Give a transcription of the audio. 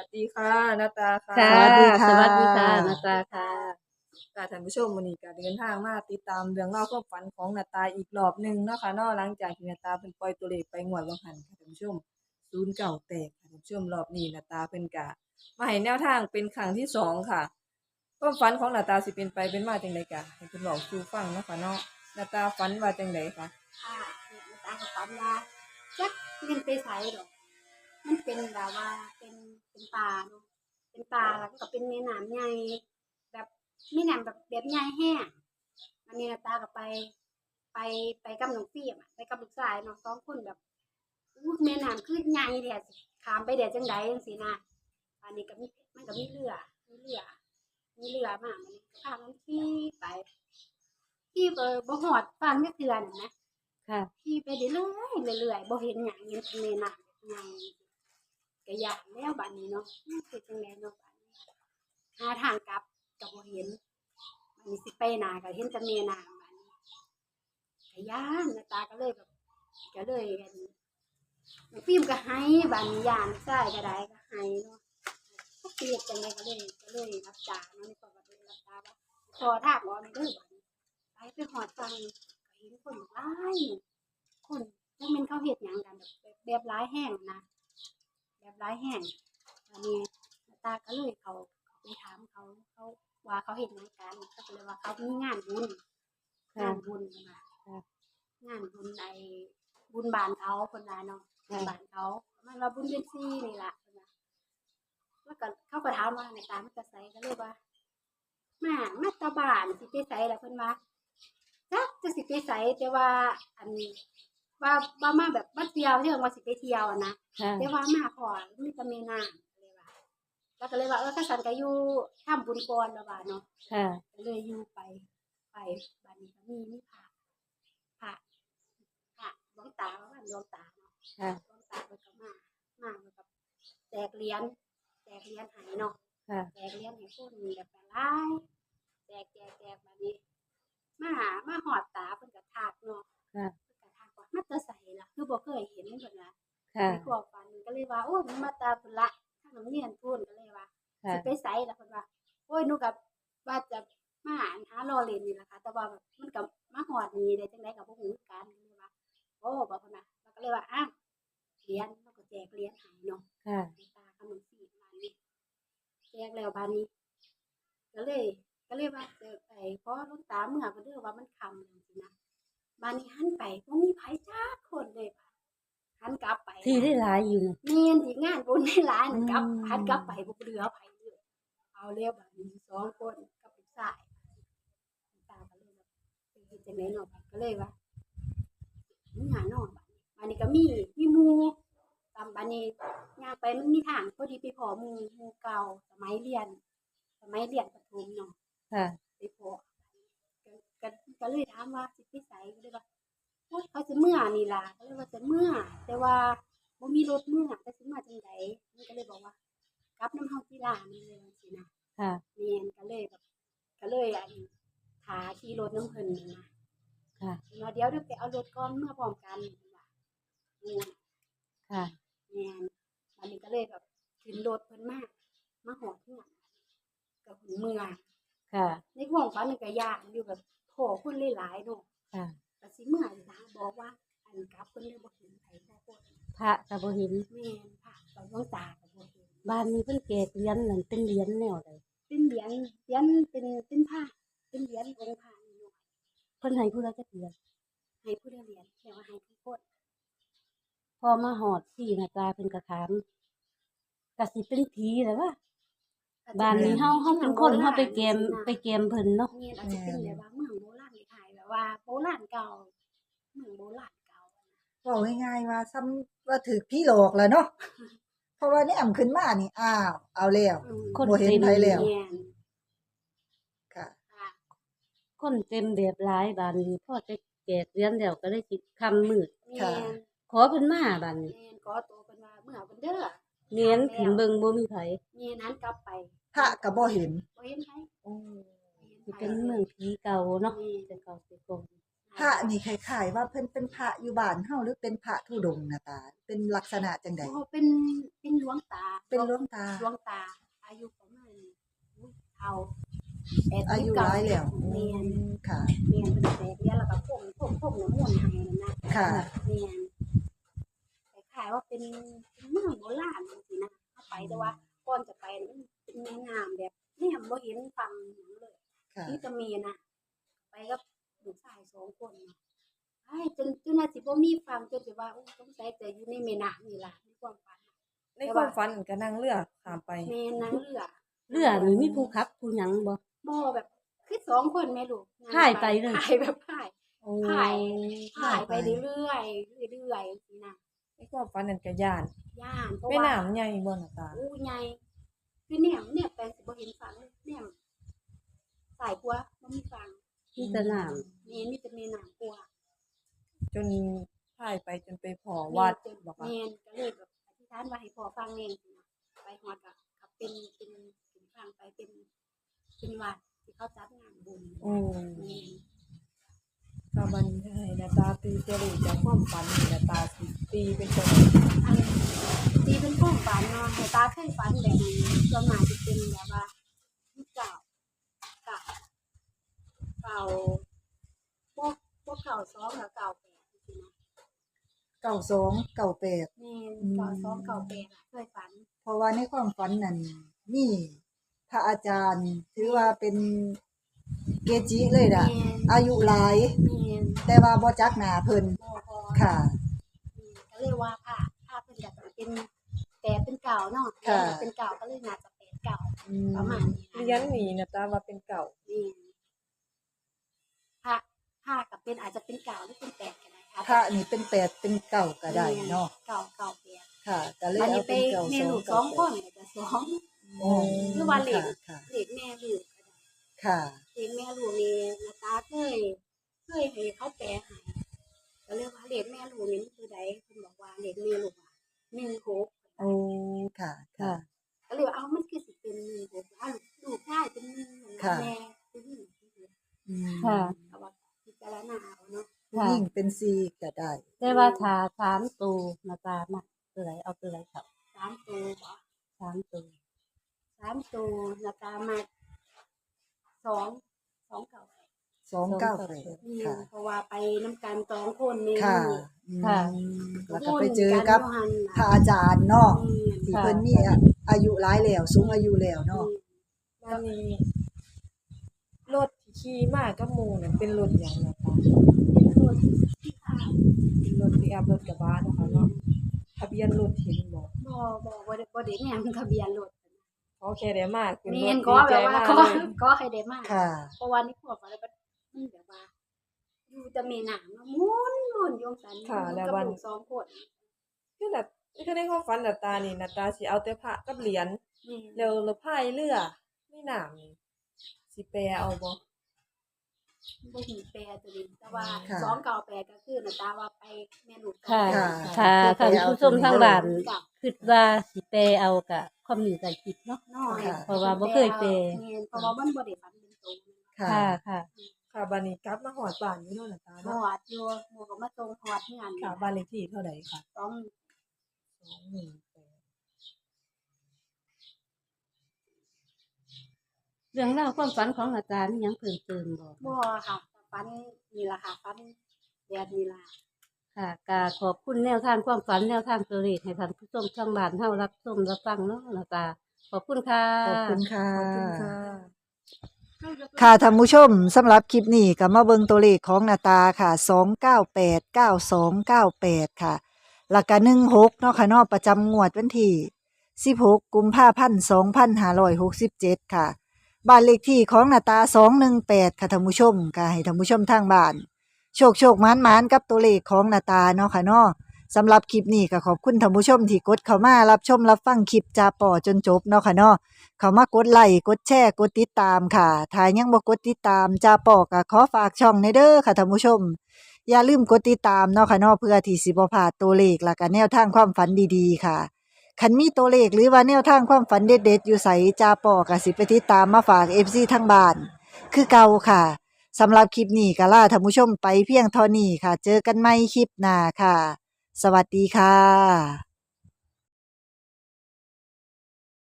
วัสดีค่ะนาตาค่ะค่ะ สวัสดีค่ะ สวัสดีค่ะนาตาค่ะค่ะท่านผู้ชมวันนี้ก็เดินทางมาติดตามเรื่องเล่าวความฝันของนาตาอีกรอบหนึ่งเนาะค่ะเนาะหลังจากที่นาตาเป็นปล่อยตัวเลขไปงวดวังหันค่ะท่านผู้ชมศูนย์เก่าแตกค่ะท่านผู้ชมรอบนี้นาตาเป็นกะมาให้แนวทางเป็นครั้งที่สองค่ะความฝันของนาตาสิเป็นไปเป็นมาจังไดกะให้คุณบอกสู่ฟังเนาะค่ะเนาะนาตาฝันว่าจังไดคะค่ะเนี่ยตาก็ฝันว่าจักมันไปใสหรอก มันเป็นแบบว่าเป็นเป็นป่าเนาะเป็นป่าแล้วก็เป็นแม่น้ำใหญ่แบบแม่น้ำแบบแบบใหญ่แห้งอันนี้ตาก็ไปไปไปกับน้องฟิล์มอะไปกับลูกชายเน้องสองคนแบบอู้แม่น้ำคือใหญ่แท้สิขามไปเดียวจังใดจังซี่นะอันนี้ก็มีมันก็มีเรือมีเรือมีเรือมากมันพามันขี่ไปขี่ไปบ่ฮอดฟังจักเทื่อนนะค่ะขี่ไปเรื่อยเรื่อยบ่เห็นหยังเห็นแต่แม่น้ำใหญ่ ก็อยากแล้วบัดนี้เนาะคือจังไดเนาะบัดนี้หาทางกลับก็บ่เห็นบัดนี้สิไปหน้าก็เห็นแต่แม่น้ำบัดนี้ก็ย่านหน้าตาก็เลยแบบก็เลยอันฟิล์มก็ให้บัดนี้ยานใส่ก็ได้ก็ให้เนาะเกลียดจังไดก็เลยก็เลยรับจ้าเนาะนี่ก็ว่าเป็นรับจ้างว่าขอทางบ่ไม่เด้อบัดนี้ไปไปหอดฟังก็เห็นคนหลายคนจังแม่นเขาเฮ็ดหยังกันแบบแบบร้ายแห้งนะ แบบร้ายแห้งอันนี้ตาก็เลยเขาไปถามเขาเขาว่าเขาเฮ็ดหยังกันเขาก็เลยว่าเขามีงานบุญค่ะงานบุญมาค่ะงานบุญในบุญบานเขาคนละเนาะบุญบานเขามันว่าบุญเดือนสี่นี่ล่ะเพิ่นว่าแล้วก็เขาก็ถามว่าในตามันจะใส่ก็เลยว่ามามาตาบานสิไปใส่ล่ะเพิ่นว่าจักจะสิไปใส่แต่ว่าอันนี้ ว่าว่ามาแบบมาเที่ยวเรื่องว่าสิไปเที่ยวอะนะค่ะแต่ว่ามาพอมีแต่แม่นางเลยว่าแล้วก็เลยว่าเออข้าสันก็อยู่ทำบุญก่อนแล้วว่าเนาะค่ะก็เลยอยู่ไปไปบัดนี้ก็มีมีพระพระพระหลวงตาว่าหลวงตาเนาะค่ะหลวงตาเพิ่นก็มามาแล้วก็แจกเหรียญแจกเหรียญให้เนาะค่ะแจกเหรียญให้คนแบบหลายแจกแจกแจกบัดนี้มาหามาหอดตาเพิ่นก็ทักเนาะค่ะเพิ่นก็ทักว่า มาแตะใส่ล่ะ คือบ่เคยเห็นเพิ่นว่าค่ะ ในความฝันก็เลยว่าโอ้ยมันมาตาพุ่นละถ้าหนูเรียนพูนก็เลยว่าค่ะ สิไปไสล่ะเพิ่นว่า โอ้ยหนูกับว่าจะมาหาหารอเล่นนี่ล่ะค่ะ แต่ว่าแบบมันก็มาฮอดนี่ได้จังได๋ก็บ่ฮู้คือกันก็เลยว่า โอ้บ่เพิ่นน่ะแล้วก็เลยว่าอ้าวเหรียญมันก็แจกเหรียญให้เนาะ ค่ะในตาขนมสีมานี่แจกแล้วบาดนี้ ก็เลย ก็เลยว่าเจอไปเพราะหลูกตาเมื่อก็เด้อว่ามันค่ำจังซี่นะ บาดนี้หันไปบ่มีไผจักคนเลยค่ะหันกลับไปที่ได้หลายอยู่นะเมียนที่งานบุญในร้านน่ะกลับอืมพัดกลับไปบุกเรือไปเลยเอาเรียบแบบนี้สองคนกับลูกชายตาก็เลยแบบเป็นเฮ็ดจังไดเนาะบัดก็เลยว่ามีหานอนบัดนี้บัดนี้ก็มีมีหมู่ตามบัดนี้ย่างไปมันมีทางพอดีไปพอหมู่หมู่เก่าสมัยเรียนสมัยเรียนประถมเนาะค่ะไปพอ ก็ก็ก็เลยถามว่าสิไปไสก็เลยว่าโอ๊ยเขาจะเมื่อนี่ล่ะก็เลยว่าจะเมื่อ แต่ว่าบ่มีรถเมื่อแต่สิมาจังไดมันก็เลยบอกว่ากลับน้ำเฮาที่ร้านนี่เลยสินะค่ะแม่นก็เลยแบบก็เลยอันหาขี่รถน้ำเพิ่นนั่นนะค่ะเพิ่นว่าเดี๋ยวเดี๋ยวไปเอารถก่อนเมื่อพร้อมกันเพิ่นว่าแม่นค่ะแม่นอันนี้ก็เลยแบบขึ้นรถเพิ่นมามาหอดเฮือนกับเพิ่นเมื่อค่ะในความฝันนี่ก็ยากอยู่แบบ โผคนหลายๆเนาะค่ะก็สิเมื่อยนะบอกว่า อันกลับเพิ่นเลยบ่เห็นไผบ่คนพระกระบเห็นแม่นค่ะกับดวงตาก็บ่เห็นบ้านนี้เพิ่นแกกเหรียญนั่นเป็นเหรียญแนวใดเป็นเหรียญเหรียญเป็นเป็นผ้าเป็นเหรียญองค์พระนี่เนาะเพิ่นให้ผู้ละจักเหรียญให้ผู้ได้เหรียญแล้วว่าให้ทุกคนพอมาหอดที่หน้าตาเพิ่นก็ถามก็สิเป็นผีแหละว่า บ้านนี้เฮาเฮาเป็นคนเฮาไปเกมไปเกมเพิ่นเนาะแม่นอาจจะเป็นแบบว่าเมืองโบราณขายแบบว่าโบราณเก่าเมืองโบราณเก่าอะนะบอกง่ายๆว่าซ้ำว่าถือพี่หลอกแล้วเนาะเพราะว่านี่อ่ำขึ้นมานี่อ้าวเอาแล้วอืมคนบ่เห็นเต็มไผแล้วแม่นค่ะค่ะคนเต็มแบบหลายบ้านนี้พอจะแกกเหรียญแล้วก็เลยสิค่ำมืดแม่ค่ะนขอเพิ่นมาบ้านนี้แม่นขอตัวเพิ่นว่าเมื่อเพิ่นเด้อเนียนขึ้นเบิ่งบ่มีไผแม่นั้นกลับไป พระก็บ่เห็นบ่เห็นไผโอ้บ่เห็นสิไผเป็นเมืองผีเก่าเนาะแม่แต่เก่าแต่กงพระนี่คล้ายๆว่าเพิ่นเป็นพระอยู่บ้านเฮาหรือเป็นพระธุดงค์นะตา เป็นลักษณะจังใดโอ้เป็นเป็นหลวงตา เป็นหลวงตาหลวงตา อายุประมาณอุ๊ยเฒ่าแปดสิบอายุหลายแล้วเมียนค่ะเมียนเป็นแปดเรียนแล้วก็พ่มพ่มพ่มน้ำมนต์ให้นั่นนะค่ะเมียนคล้ายๆว่าเป็นเป็นเมืองโบราณจังซี่นะเข้าไปแต่ว่า ก่อนจะไปมันเป็นแม่น้ำแบบแนมบ่เห็นฝั่งหยังเลยค่ะ นี่จะมีนะไปกับลูกชายสองคนเนาะไอ้จนจนว่าสิบ่มีฟังจนสิว่าโอ้สงสัยจะอยู่ในแม่น้ำนี่ล่ะในความฝันในความฝันก็นั่งเรือข้ามไป แม่นางเรือ เรือนี่มีผู้ขับผู้หยังบ่ บ่แบบคือสองคนแม่ลูกนั่งพายไปเลย พายแบบพาย โอ้พาย พายไปเรื่อยๆเรื่อยๆสินะในความฝันนั่นก็ย่าน ย่านเพราะแม่ว่าน้ำใหญ่บ่น่ะตาอู้ใหญ่คือเนี่ยเนี่ยแปลงสิบ่เห็นฟังเลยเนี่ยสายกว่าบ่มีฟังมีแต่น้แม่มีแต่แม่น้ำกว่าจนพายไปจนไปพอวัดบอกว่าแม่นก็เลยแบบอธิษฐานว่าให้พ่อฟังเองนะไปฮอดกับกับเป็นเป็นเป็นฟังไปเป็นเป็นวัดที่เขาจัดงานบุญโอ้แม่น ตาบันให้นาตาตีตัวเลขจากความฝันนี่นาตาสิตีเป็นตัวอัน ตีเป็นข้องฝันเนาะแต่ตาเคยฝันแบบนี้ส่วนมากจะเป็นแบบว่าเก่าเก่าเก่าพวกพวกเก่าซ้อมกับเก่าแปดจริงๆนะเก้าสองเก้าแปดแม่นเก่าซ้อมเก่าแปดอะเคยฝันเพราะว่าในความฝันนั้นมีพระอาจารย์ถือว่าเป็นเกจิเลยล่ะ แม่นอายุหลาย แม่นแต่ว่าบ่จักหน้าเพิ่นบ่พอ ค่ะ อืมก็เลยว่าผ้าผ้าเพิ่นก็จะเป็น แต่เป็นเก่าเนาะค่ะแต่เป็นเก่าก็เลยน่าจะเป็นเก่าอืมประมาณนี้เลี้ยนนี่นาตาว่าเป็นเก่า นี่ผ้าผ้ากับเป็นอาจจะเป็นเก่าหรือเป็นแปดก็ได้ค่ะพระนี่เป็นแปดเป็นเก้าก็ได้เนาะเก่าเก่าแปดค่ะก็เลยอันเอานี้ไปเป็นเก้าแม่สองลูกสเก้าองแปคดนก็สอง โอ้หรือว่าเหล็ก ค่ะเด็กแม่ลูกก็ได้ค่ะ เด็กแม่ลูกนี่นาตาเคยเคยให้เขาแปลให้ก็เรียกว่าเด็กแม่ลูกนี่มันคือใดเพิ่นบอกว่าเด็กแม่ลูกอะหนึ่งหก โอ้ค่ะค่ะ ก็เลยว่าเอามันคือสิเป็นหนึ่งหกอ้าวลูกชายเป็นหนึ่งเหมือนค่ะ แม่เป็นหนึ่งอืมค่ะเอาว่าพิจารณาเอาเนาะค่ะยิ่งเป็นสี่ก็ได้แต่ว่าถ้าสามตัวหนาตามาตัวไหนเอาตัวไหนครับสามตัวบ่สามตัวสามตัวนาตามาสองสองเก่า สองเก้าแปดนี่ค่ะ เพราะว่าไปน้ำกันสองคนนี่ค่ะลูกอืมค่ะ แล้วก็ไปเจอกับหุ้นนยู่พระหั่นอาจารย์เนาะน่ะอืมที่เพิ่นมีอายุหลายแล้วสูงอายุแล้วเนาะวันนี้รถที่ขี่มากับหมู่นั่นเป็นรถหยังนาตาเป็นคนที่ขายเป็นรถปิกอัพรถกระบะเนาะค่ะเนาะทะเบียนรถเห็นบ่บ่บ่บ่ได้บ่ได้แนมทะเบียนรถเขาแค่ได้มาขึ้นรแม่ถนก็ดีใจแบบว่ามาก็เลยก็ให้ได้มาค่ะ เพราะว่านี่พวกอะไรมันมันแบบว่า อยู่แต่แม่น้ำเนาะหมุนหมุนโยงสันค่ะอยู่แล้วกับวันลูกสองคนคือแบบคือในความฝันนาตานี่นาตาสิเอาแต่พระกับเหรียญนี่แล้วแล้วพายเรือนี่น้ำนี่สิแปลเอาบ่ บ่มีแปรตัวนี้แต่ว่าค่ะ สองเก่าแปรก็คือน่ะตาว่าไปแม่ลูกค่ะ ค่ะ ค่ะท่านผู้ชมทางบ้านกับคิดว่าสิแปลเอากะคอมเมนต์ใส่คลิปเนาะ น้อยค่ะ เพราะว่าบ่เคยแปร แม่นเพราะว่ามันบ่ได้ฝันเป็นตัว ค่ะ ค่ะ ค่ะ ค่ะบัดนี้กลับมาหอดบ้านอยู่เนาะนาตาหเนาะอดอยู่หมู่ก็มาส่งหอดงานค่ะบ้านเลขที่เท่าใดค่ะสอง218เรื่องราวความฝันของอาจารย์มีหยังเพิ่มเติมบ่บ่ค่ะฝันนี่ล่ะค่ะฝันแบบนี้ล่ะค่ะกาขอบคุณแนวทางความฝันแนวทางตัวเลขให้ท่านผู้ชมทางบ้านเฮารับชมรับฟังเนาะนาตาขอบคุณค่ะ ขอบคุณค่ะ ขอบคุณค่ะ ค่ะท่านผู้ชมสำหรับคลิปนี้ก็มาเบิ่งตัวเลขของหนาตาค่ะ2989298 ค่ะหลักกะ16เนาะค่ะเนาะประจำงวดวันที่16กุมภาพันธ์2567 ค่ะ บ้านเลขที่ของหนาตา 218 ค่ะท่านผู้ชมก็ให้ท่านผู้ชมทางบ้าน โชคโชคหมานหมานกับตัวเลขของหนาตาเนาะค่ะเนาะสำหรับคลิปนี้ก็ขอบคุณท่านผู้ชมที่กดเข้ามารับชมรับฟังคลิปจาป่อจนจบเนาะค่ะเนาะ เข้ามากดไลค์กดแชร์กดติดตามค่ะถ้ายังบ่กดติดตามจาปอก็ขอฝากช่องในเด้อค่ะท่านผู้ชม อย่าลืมกดติดตามเนาะค่ะเนาะเพื่อที่สิบ่พลาดตัวเลขและก็แนวทางความฝันดีๆ ค่ะคันมีตัวเลขหรือว่าแนวทางความฝันเด็ดๆอยู่ใสจาปอก็สิไปติดตามมาฝาก FC ทางบ้าน คือเก่าค่ะสำหรับคลิปนี้ก็ล่าท่านผู้ชมไปเพียงเท่านี้ค่ะ เจอกันใหม่คลิปหน้าค่ะ สวัสดีค่ะ